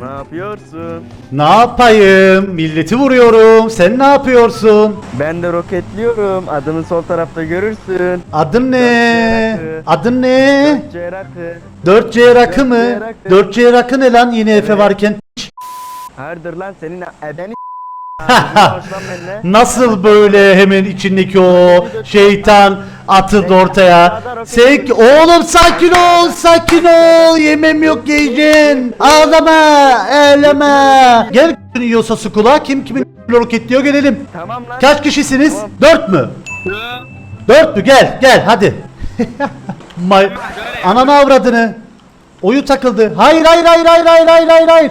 Ne yapıyorsun? Ne yapayım? Milleti vuruyorum. Sen ne yapıyorsun? Ben de roketliyorum. Adını sol tarafta görürsün. Adın ne? Rakı. Adın ne? Cerakı. 4C rakı mı? 4C rakı. 4C rakı ne lan yine Efe varken? Hayırdır lan senin benimle. Nasıl böyle hemen içindeki o şeytan atıldı ortaya? Sen oğlum sakin ol, sakin ol. Yemem yok yiyeceksin. Ağlama, eyleme. Gel yiyorsa skula kim kimin roketliyor gelelim. Tamam lan. Kaç kişisiniz? Tamam. Dört mü? Dört mü? Gel, gel hadi. May Ananı avradını. Oyu takıldı. Hayır, hayır, hayır, hayır, hayır, hayır, hayır, hayır.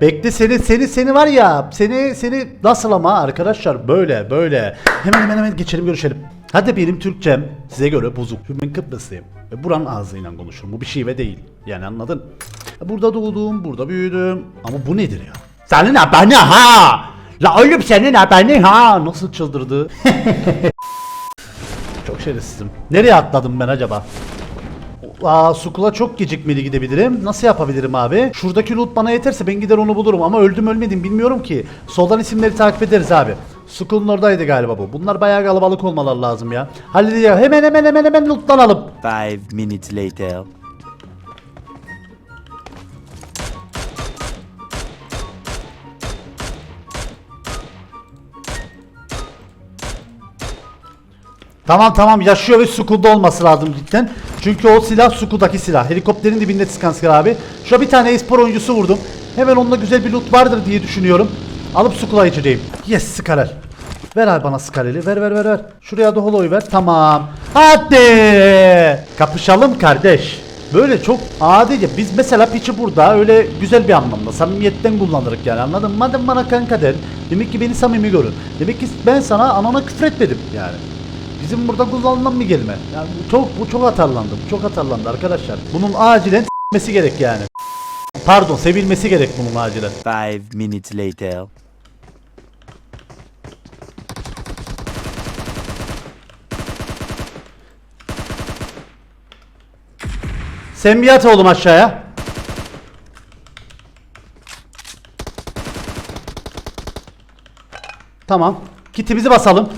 Bekle seni, seni, seni var ya, seni, seni nasıl ama arkadaşlar böyle, böyle. Hemen hemen hemen geçelim görüşelim. Hadi benim Türkçem size göre bozuk. Ben Kıbrıslıyım. Ve buranın ağzıyla konuşurum. Bu bir şive değil. Yani anladın? Burada doğdum, burada büyüdüm. Ama bu nedir ya? Senin abone ha! La oğlum senin abone ha! Nasıl çıldırdı? Çok şerefsizim. Nereye atladım ben acaba? Aa, Sukula çok gecikmeli gidebilirim. Nasıl yapabilirim abi? Şuradaki loot bana yeterse ben gider onu bulurum ama öldüm ölmedim bilmiyorum ki. Soldan isimleri takip ederiz abi. Sukul'un oradaydı galiba bu. Bunlar bayağı kalabalık olmaları lazım ya. Halledeceğim. Hemen hemen hemen hemen lootlanalım. Five minutes later. Tamam tamam yaşıyor ve Sukul'da olması lazım cidden. Çünkü o silah Sukul'daki silah. Helikopterin dibinde sıkan abi. Şurada bir tane espor oyuncusu vurdum. Hemen onunla güzel bir loot vardır diye düşünüyorum. Alıp Sukul'a geçeceğim. Yes Skarel. Ver abi bana Skarel'i. Ver ver ver ver. Şuraya da holoyu ver. Tamam. Hadi. Kapışalım kardeş. Böyle çok adice. Biz mesela piçi burada öyle güzel bir anlamda samimiyetten kullanırız yani anladın mı? Madem bana kanka der. Demek ki beni samimi görün. Demek ki ben sana anana küfretmedim yani. Bizim burada kullanılan bir kelime. Yani bu çok bu çok atarlandı. Bu çok atarlandı arkadaşlar. Bunun acilen s**mesi gerek yani. Pardon, sevilmesi gerek bunun acilen. Five minutes later. Sen bir yat oğlum aşağıya. Tamam. Kitimizi basalım.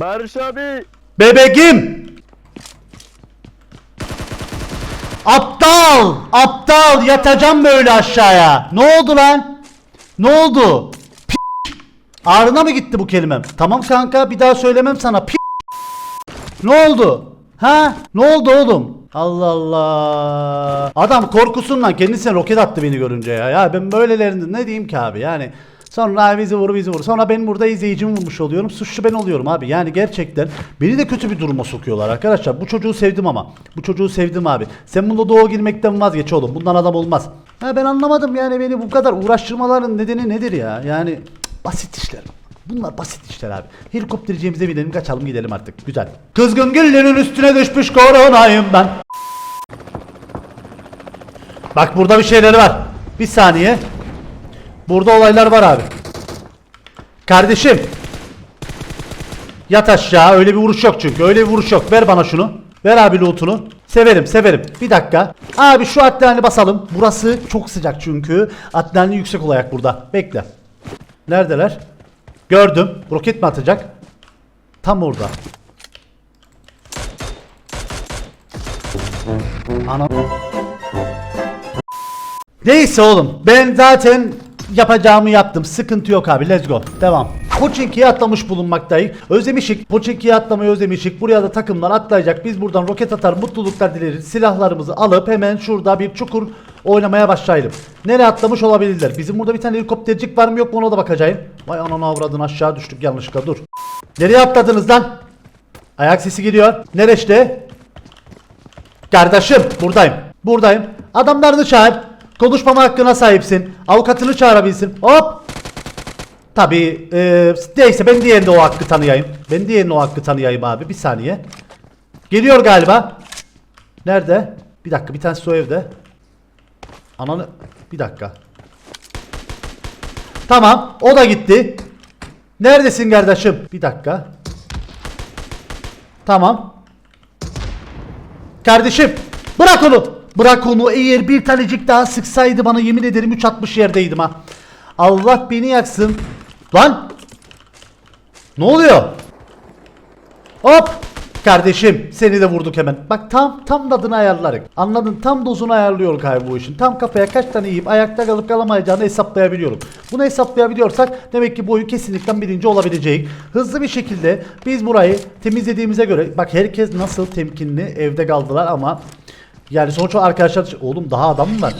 Barış abi. Bebeğim. Aptal! Aptal! Yatacağım böyle aşağıya. Ne oldu lan? Ne oldu? P Ağrına mı gitti bu kelimem? Tamam kanka bir daha söylemem sana. P Ne oldu? Ha? Ne oldu oğlum? Allah Allah. Adam korkusundan kendisine roket attı beni görünce ya. Ya ben böylelerinde ne diyeyim ki abi yani. Sonra bizi vur bizi vur. Sonra ben burada izleyicimi vurmuş oluyorum. Suçlu ben oluyorum abi. Yani gerçekten beni de kötü bir duruma sokuyorlar arkadaşlar. Bu çocuğu sevdim ama. Bu çocuğu sevdim abi. Sen bunda doğu girmekten vazgeç oğlum. Bundan adam olmaz. Ha ben anlamadım yani beni bu kadar uğraştırmaların nedeni nedir ya? Yani basit işler. Bunlar basit işler abi. Helikopterciğimize binelim kaçalım gidelim artık. Güzel. Kızgın güllerin üstüne düşmüş koronayım ben. Bak burada bir şeyleri var. Bir saniye. Burada olaylar var abi. Kardeşim. Yat aşağı. Öyle bir vuruş yok çünkü. Öyle bir vuruş yok. Ver bana şunu. Ver abi lootunu. Severim severim. Bir dakika. Abi şu atlerini basalım. Burası çok sıcak çünkü. Atlerini yüksek olarak burada. Bekle. Neredeler? Gördüm. Roket mi atacak? Tam orada. Ana. Neyse oğlum. Ben zaten yapacağımı yaptım. Sıkıntı yok abi. Let's go. Devam. Pochinki'ye atlamış bulunmaktayız. Özlemişik. Pochinki'ye atlamayı özlemişik. Buraya da takımlar atlayacak. Biz buradan roket atar mutluluklar dileriz. Silahlarımızı alıp hemen şurada bir çukur oynamaya başlayalım. Nereye atlamış olabilirler? Bizim burada bir tane helikoptercik var mı yok mu ona da bakacağım. Vay ananı avradın aşağı düştük yanlışlıkla dur. Nereye atladınız lan? Ayak sesi geliyor. Nereşte? Kardeşim buradayım. Buradayım. Adamlarını çağır. Konuşmama hakkına sahipsin. Avukatını çağırabilsin. Hop. Tabii e, neyse ben diğerinde o hakkı tanıyayım. Ben diğerinde o hakkı tanıyayım abi. Bir saniye. Geliyor galiba. Nerede? Bir dakika bir tanesi o evde. Ananı bir dakika. Tamam o da gitti. Neredesin kardeşim? Bir dakika. Tamam. Kardeşim bırak onu. Bırak onu eğer bir tanecik daha sıksaydı bana yemin ederim 3.60 yerdeydim ha. Allah beni yaksın. Lan. Ne oluyor? Hop. Kardeşim seni de vurduk hemen. Bak tam tam tadını ayarlarız. Anladın tam dozunu ayarlıyoruz abi bu işin. Tam kafaya kaç tane yiyip ayakta kalıp kalamayacağını hesaplayabiliyorum. Bunu hesaplayabiliyorsak demek ki bu oyun kesinlikle birinci olabilecek. Hızlı bir şekilde biz burayı temizlediğimize göre bak herkes nasıl temkinli evde kaldılar ama yani sonuç arkadaşlar oğlum daha adam mı var?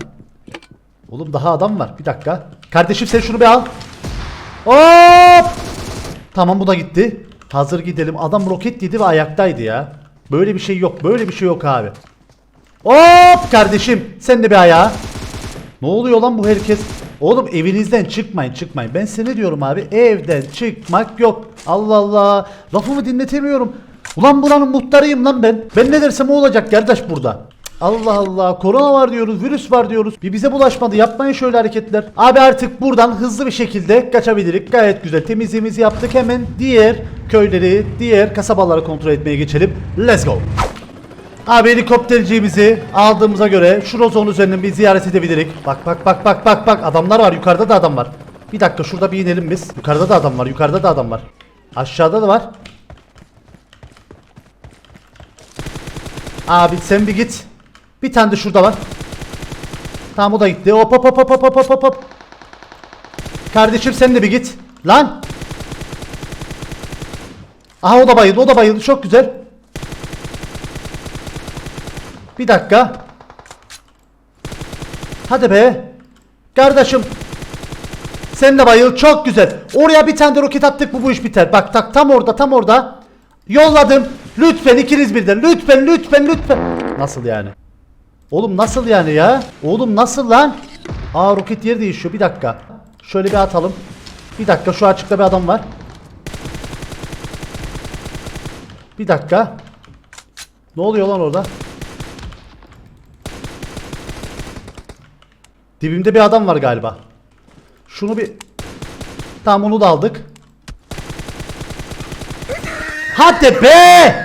Oğlum daha adam var. Bir dakika. Kardeşim sen şunu bir al. Hop! Tamam bu da gitti. Hazır gidelim. Adam roket yedi ve ayaktaydı ya. Böyle bir şey yok. Böyle bir şey yok abi. Hop kardeşim. Sen de bir ayağa. Ne oluyor lan bu herkes? Oğlum evinizden çıkmayın çıkmayın. Ben size ne diyorum abi? Evden çıkmak yok. Allah Allah. Lafımı dinletemiyorum. Ulan buranın muhtarıyım lan ben. Ben ne dersem o olacak kardeş burada. Allah Allah korona var diyoruz virüs var diyoruz bir bize bulaşmadı yapmayın şöyle hareketler Abi artık buradan hızlı bir şekilde kaçabilirik gayet güzel temizliğimizi yaptık hemen diğer köyleri diğer kasabaları kontrol etmeye geçelim Let's go Abi helikopterciğimizi aldığımıza göre şu rozon üzerinden bir ziyaret edebilirik. Bak bak bak bak bak bak adamlar var yukarıda da adam var. Bir dakika şurada bir inelim biz. Yukarıda da adam var yukarıda da adam var. Aşağıda da var. Abi sen bir git. Bir tane de şurada var. Tamam o da gitti. Hop hop hop hop hop hop hop. Kardeşim sen de bir git. Lan. Aha o da bayıldı o da bayıldı çok güzel. Bir dakika. Hadi be. Kardeşim. Sen de bayıl. Çok güzel. Oraya bir tane de roket attık bu bu iş biter. Bak tak tam orada tam orada. Yolladım. Lütfen ikiniz birden. Lütfen lütfen lütfen. Nasıl yani? Oğlum nasıl yani ya? Oğlum nasıl lan? Aa roket yeri değişiyor. Bir dakika. Şöyle bir atalım. Bir dakika şu açıkta bir adam var. Bir dakika. Ne oluyor lan orada? Dibimde bir adam var galiba. Şunu bir... Tamam onu da aldık. Hadi be!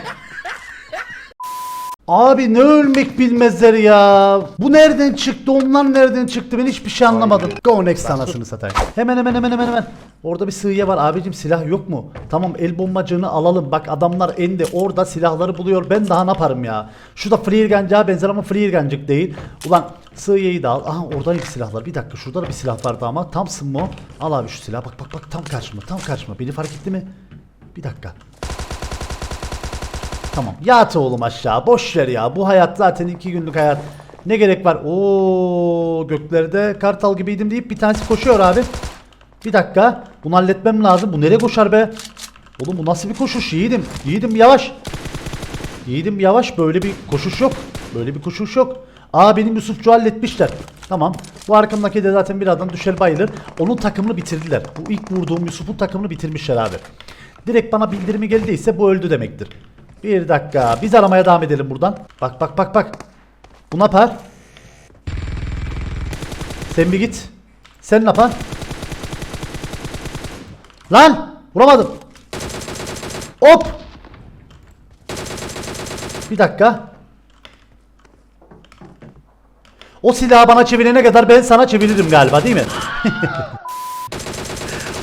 Abi ne ölmek bilmezler ya. Bu nereden çıktı? Onlar nereden çıktı? Ben hiçbir şey anlamadım. Go next anasını satayım. Hemen hemen hemen hemen hemen. Orada bir sığıya var. Abicim silah yok mu? Tamam el bombacığını alalım. Bak adamlar ende orada silahları buluyor. Ben daha ne yaparım ya? Şu da freelgancığa benzer ama freelgancık değil. Ulan sığıyayı da al. Aha oradaydı silahlar. Bir dakika şurada da bir silah vardı ama. Tam mı o? Al abi şu silah. Bak bak bak tam karşıma. Tam karşıma. Beni fark etti mi? Bir dakika. Tamam. Yat oğlum aşağı. Boş ver ya. Bu hayat zaten iki günlük hayat. Ne gerek var? Oo göklerde kartal gibiydim deyip bir tanesi koşuyor abi. Bir dakika. Bunu halletmem lazım. Bu nereye koşar be? Oğlum bu nasıl bir koşuş? Yiğidim. Yiğidim yavaş. Yiğidim yavaş. Böyle bir koşuş yok. Böyle bir koşuş yok. Aa benim Yusufçu halletmişler. Tamam. Bu arkamdaki de zaten birazdan düşer bayılır. Onun takımını bitirdiler. Bu ilk vurduğum Yusuf'un takımını bitirmişler abi. Direkt bana bildirimi geldiyse bu öldü demektir. Bir dakika. Biz aramaya devam edelim buradan. Bak bak bak bak. Bu ne yapar? Sen bir git. Sen ne yapar? Lan! Vuramadım. Hop! Bir dakika. O silahı bana çevirene kadar ben sana çeviririm galiba değil mi?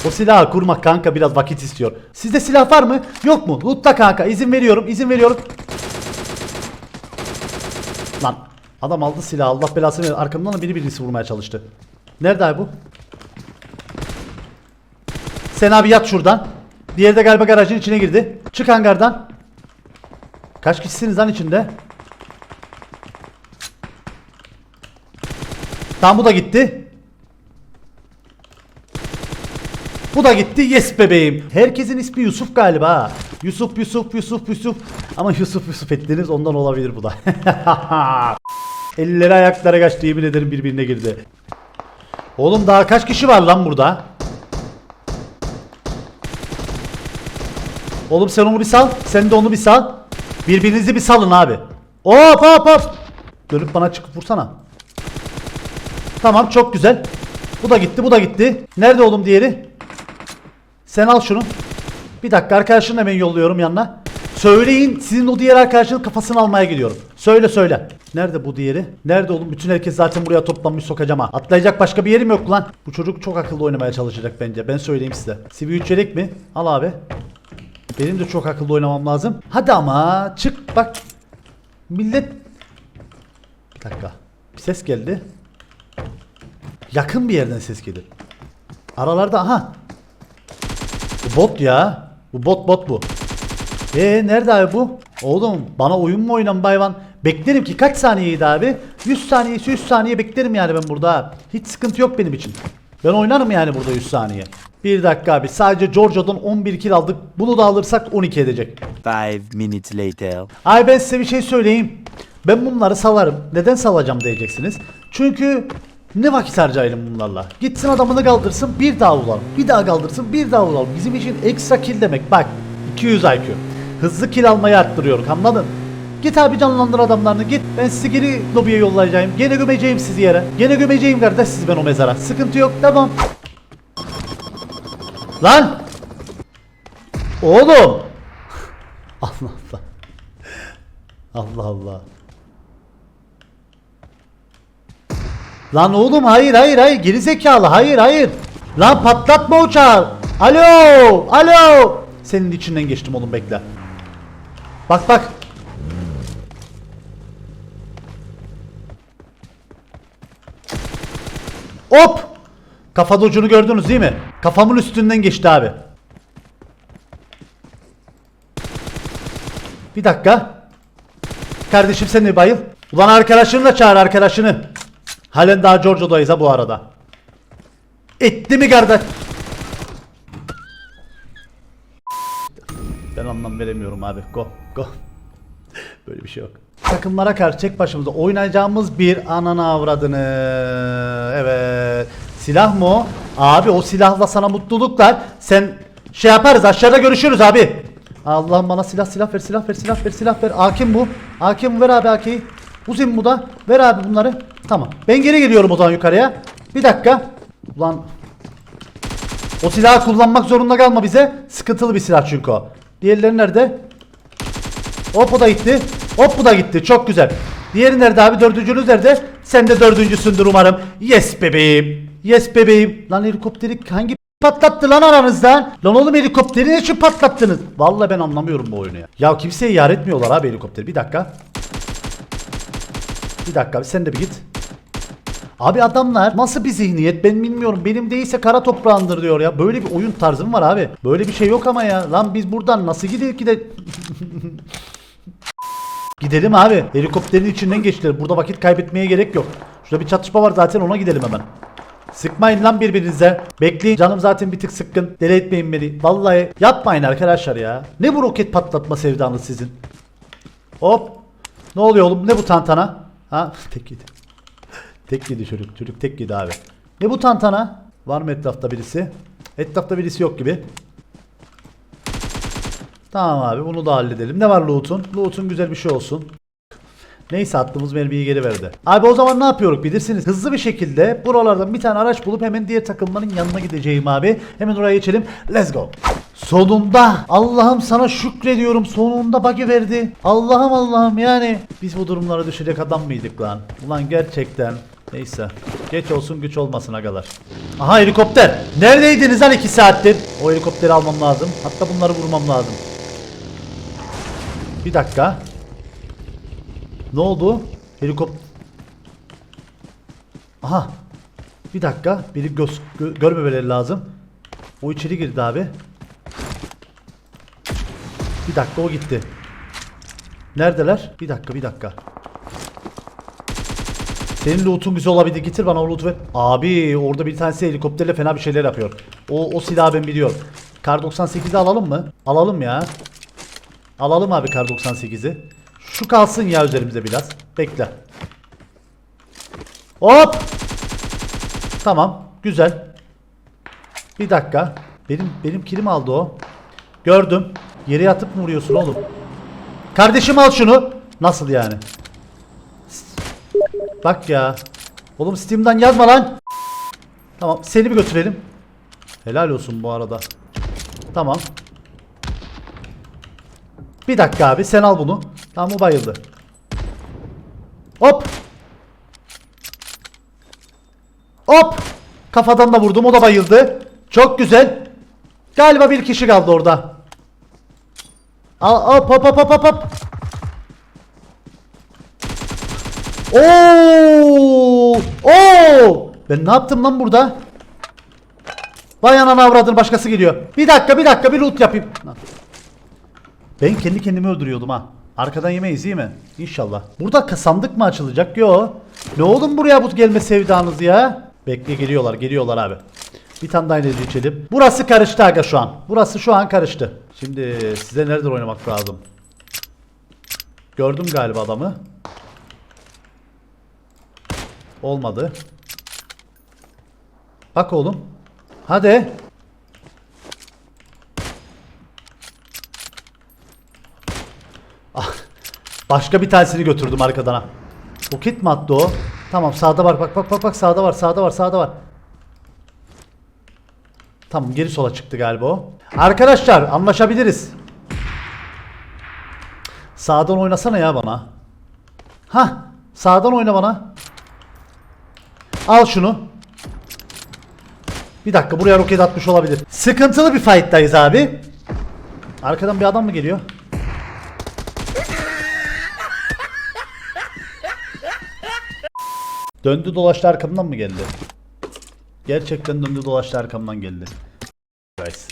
O silahı kurmak kanka biraz vakit istiyor. Sizde silah var mı? Yok mu? Lootla kanka. İzin veriyorum. izin veriyorum. Lan adam aldı silahı. Allah belasını versin. Arkamdan da biri birisi vurmaya çalıştı. Nerede abi bu? Sen abi yat şuradan. Diğeri de galiba garajın içine girdi. Çık hangardan. Kaç kişisiniz lan içinde? Tamam bu da gitti. Bu da gitti. Yes bebeğim. Herkesin ismi Yusuf galiba. Yusuf Yusuf Yusuf Yusuf. Ama Yusuf Yusuf ettiniz ondan olabilir bu da. Elleri ayaklara kaçtı yemin ederim birbirine girdi. Oğlum daha kaç kişi var lan burada? Oğlum sen onu bir sal. Sen de onu bir sal. Birbirinizi bir salın abi. Hop hop hop. Dönüp bana çıkıp vursana. Tamam çok güzel. Bu da gitti bu da gitti. Nerede oğlum diğeri? Sen al şunu. Bir dakika arkadaşını hemen yolluyorum yanına. Söyleyin sizin o diğer arkadaşın kafasını almaya gidiyorum. Söyle söyle. Nerede bu diğeri? Nerede oğlum? Bütün herkes zaten buraya toplanmış sokacağım ha. Atlayacak başka bir yerim yok lan. Bu çocuk çok akıllı oynamaya çalışacak bence. Ben söyleyeyim size. CV3 yelek mi? Al abi. Benim de çok akıllı oynamam lazım. Hadi ama çık bak. Millet... Bir dakika. Bir ses geldi. Yakın bir yerden ses gelir. Aralarda aha. Bu bot ya. Bu bot bot bu. Ee nerede abi bu? Oğlum bana oyun mu oynan bayvan? Beklerim ki kaç saniyeydi abi? 100 saniyesi 100 saniye beklerim yani ben burada. Hiç sıkıntı yok benim için. Ben oynarım yani burada 100 saniye. Bir dakika abi sadece Giorgio'dan 11 kill aldık. Bunu da alırsak 12 edecek. Five minutes later. Ay ben size bir şey söyleyeyim. Ben bunları salarım. Neden salacağım diyeceksiniz. Çünkü ne vakit harcayalım bunlarla. Gitsin adamını kaldırsın bir daha vuralım. Bir daha kaldırsın bir daha vuralım. Bizim için ekstra kill demek. Bak 200 IQ. Hızlı kill almayı arttırıyor anladın? Git abi canlandır adamlarını git. Ben sizi geri lobiye yollayacağım. Gene gömeceğim sizi yere. Gene gömeceğim kardeş sizi ben o mezara. Sıkıntı yok tamam. Lan! Oğlum! Allah Allah. Allah Allah. Lan oğlum hayır hayır hayır geri zekalı hayır hayır. Lan patlatma uçağı. Alo alo. Senin içinden geçtim oğlum bekle. Bak bak. Hop. Kafada ucunu gördünüz değil mi? Kafamın üstünden geçti abi. Bir dakika. Kardeşim sen de bayıl. Ulan arkadaşını da çağır arkadaşını. Halen daha Giorgio'dayız ha bu arada. Etti mi kardeş? Ben anlam veremiyorum abi. Go go. Böyle bir şey yok. Takımlara karşı tek başımıza oynayacağımız bir anana avradını. Evet. Silah mı o? Abi o silahla sana mutluluklar. Sen şey yaparız aşağıda görüşürüz abi. Allah'ım bana silah silah ver silah ver silah ver silah ver. Hakim bu. Hakim ver abi AK'yi. Uzun bu da. Ver abi bunları. Tamam. Ben geri geliyorum o zaman yukarıya. Bir dakika. Ulan o silahı kullanmak zorunda kalma bize. Sıkıntılı bir silah çünkü o. Diğerleri nerede? Hop o da gitti. Hop bu da gitti. Çok güzel. Diğeri nerede abi? Dördüncünüz nerede? Sen de dördüncüsündür umarım. Yes bebeğim. Yes bebeğim. Lan helikopteri hangi patlattı lan aranızdan? Lan oğlum helikopteri ne için patlattınız? Vallahi ben anlamıyorum bu oyunu ya. Ya kimseye yar etmiyorlar abi helikopteri. Bir dakika. Bir dakika sen de bir git. Abi adamlar nasıl bir zihniyet ben bilmiyorum. Benim değilse kara toprağındır diyor ya. Böyle bir oyun tarzım var abi. Böyle bir şey yok ama ya. Lan biz buradan nasıl gidelim ki de... Gidelim abi. Helikopterin içinden geçtiler. Burada vakit kaybetmeye gerek yok. Şurada bir çatışma var zaten ona gidelim hemen. Sıkmayın lan birbirinize. Bekleyin. Canım zaten bir tık sıkkın. Deli etmeyin beni. Vallahi yapmayın arkadaşlar ya. Ne bu roket patlatma sevdanız sizin? Hop. Ne oluyor oğlum? Ne bu tantana? Ha? Tek yedi. Tek yedi çocuk. Çocuk tek yedi abi. Ne bu tantana? Var mı etrafta birisi? Etrafta birisi yok gibi. Tamam abi bunu da halledelim. Ne var loot'un? Loot'un güzel bir şey olsun. Neyse attığımız mermiyi geri verdi. Abi o zaman ne yapıyoruz bilirsiniz. Hızlı bir şekilde buralardan bir tane araç bulup hemen diğer takımların yanına gideceğim abi. Hemen oraya geçelim. Let's go. Sonunda Allah'ım sana şükrediyorum sonunda bug'i verdi. Allah'ım Allah'ım yani biz bu durumlara düşecek adam mıydık lan? Ulan gerçekten Neyse. Geç olsun güç olmasın agalar. Aha helikopter. Neredeydiniz lan 2 saattir? O helikopteri almam lazım. Hatta bunları vurmam lazım. Bir dakika. Ne oldu? Helikopter... Aha. Bir dakika. Biri göz gö- görmemeleri lazım. O içeri girdi abi. Bir dakika o gitti. Neredeler? Bir dakika bir dakika. Senin loot'un güzel olabilir. Getir bana o loot'u ver. Abi orada bir tanesi helikopterle fena bir şeyler yapıyor. O, o silahı ben biliyorum. Kar 98'i alalım mı? Alalım ya. Alalım abi kar 98'i. Şu kalsın ya üzerimize biraz. Bekle. Hop. Tamam. Güzel. Bir dakika. Benim benim kilim aldı o. Gördüm. Yere yatıp mı vuruyorsun oğlum? Kardeşim al şunu. Nasıl yani? Bak ya. Oğlum Steam'den yazma lan. Tamam seni bir götürelim. Helal olsun bu arada. Tamam. Bir dakika abi sen al bunu. Tamam o bayıldı. Hop. Hop. Kafadan da vurdum o da bayıldı. Çok güzel. Galiba bir kişi kaldı orada. Al hop hop hop hop hop. Oo! Oo! Ben ne yaptım lan burada? Vay anana avradın başkası geliyor. Bir dakika bir dakika bir loot yapayım. Ben kendi kendimi öldürüyordum ha. Arkadan yemeyiz iyi mi? İnşallah. Burada sandık mı açılacak? Yo. Ne oğlum buraya bu gelme sevdanız ya? Bekle geliyorlar geliyorlar abi. Bir tane daha enerji içelim. Burası karıştı aga şu an. Burası şu an karıştı. Şimdi size nereden oynamak lazım? Gördüm galiba adamı. Olmadı. Bak oğlum. Hadi. Başka bir tanesini götürdüm arkadan ha. Roket mi attı o? Tamam sağda var bak bak bak bak sağda var sağda var sağda var. Tamam geri sola çıktı galiba o. Arkadaşlar anlaşabiliriz. Sağdan oynasana ya bana. Ha, sağdan oyna bana. Al şunu. Bir dakika buraya roket atmış olabilir. Sıkıntılı bir fight'tayız abi. Arkadan bir adam mı geliyor? Döndü dolaştı arkamdan mı geldi? Gerçekten döndü dolaştı arkamdan geldi. Guys.